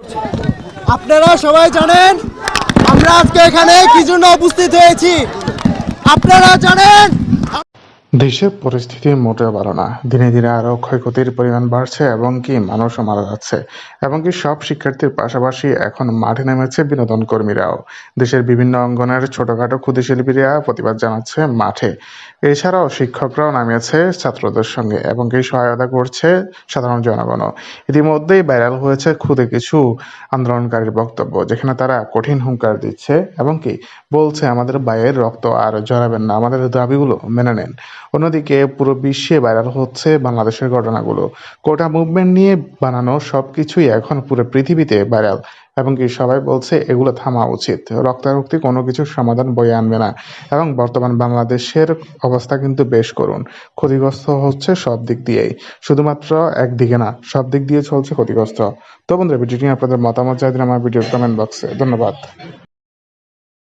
আপনারা সবাই জানেন আমরা আজকে এখানে কি জন্য উপস্থিত হয়েছি? আপনারা জানেন দেশের পরিস্থিতি মোটেও ভালো না। দিনে দিনে আরও ক্ষয়ক্ষতির পরিমাণ বাড়ছে এবং কি মানুষও মারা যাচ্ছে। এবং কি সব শিক্ষার্থীর পাশাপাশি এখন মাঠে নেমেছে বিনোদন কর্মীরাও। দেশের বিভিন্ন অঙ্গনের ছোটখাটো ক্ষুদে শিল্পীরা প্রতিবাদ জানাচ্ছে মাঠে। এছাড়াও শিক্ষকরাও নামিয়েছে ছাত্রদের সঙ্গে এবং কি সহায়তা করছে সাধারণ জনগণও। ইতিমধ্যেই ভাইরাল হয়েছে খুদে কিছু আন্দোলনকারীর বক্তব্য, যেখানে তারা কঠিন হুঙ্কার দিচ্ছে এবং কি বলছে, আমাদের ভাইয়ের রক্ত আর জড়াবেন না। আমাদের দাবিগুলো মেনে নেন। অন্যদিকে পুরো বিশ্বে ভাইরাল হচ্ছে বাংলাদেশের ঘটনাগুলো। কোটা মুভমেন্ট নিয়ে বানানো সবকিছুই এখন পুরো পৃথিবীতে ভাইরাল, এবং কি সবাই বলছে এগুলো থামা উচিত। রক্তারক্তি কোনো কিছুর সমাধান বয়ে আনবে না, এবং বর্তমান বাংলাদেশের অবস্থা কিন্তু বেশ করুন ক্ষতিগ্রস্ত হচ্ছে সব দিক দিয়েই। শুধুমাত্র একদিকে না, সব দিক দিয়ে চলছে ক্ষতিগ্রস্ত। তো বন্ধুরা, ভিডিওটি আপনাদের মতামত চাই দিন আমার ভিডিওর কমেন্ট বক্সে ধন্যবাদ।